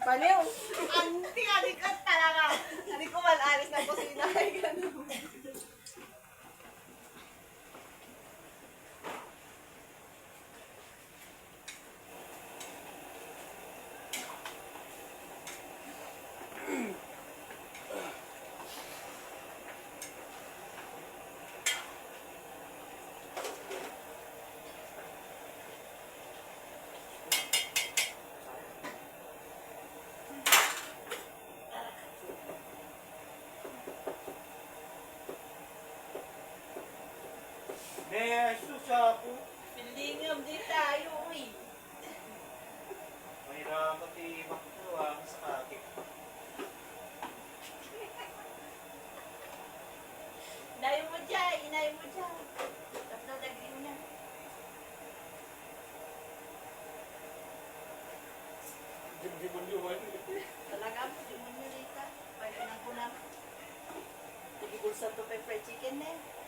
Paliw. Anti, adik ka talaga. Hindi ko malalis na kusina. Ay, ganun. May susa ako. Pilingam di tayo, uy. Mahirap pati makukuha sa kakik. Inayo mo dyan, inayo mo dyan. Tapos na lagyan mo na. Talaga mo, di mo nilita. Pwede nang kunang. Sige, bulsa to pepper chicken na. Po dyan.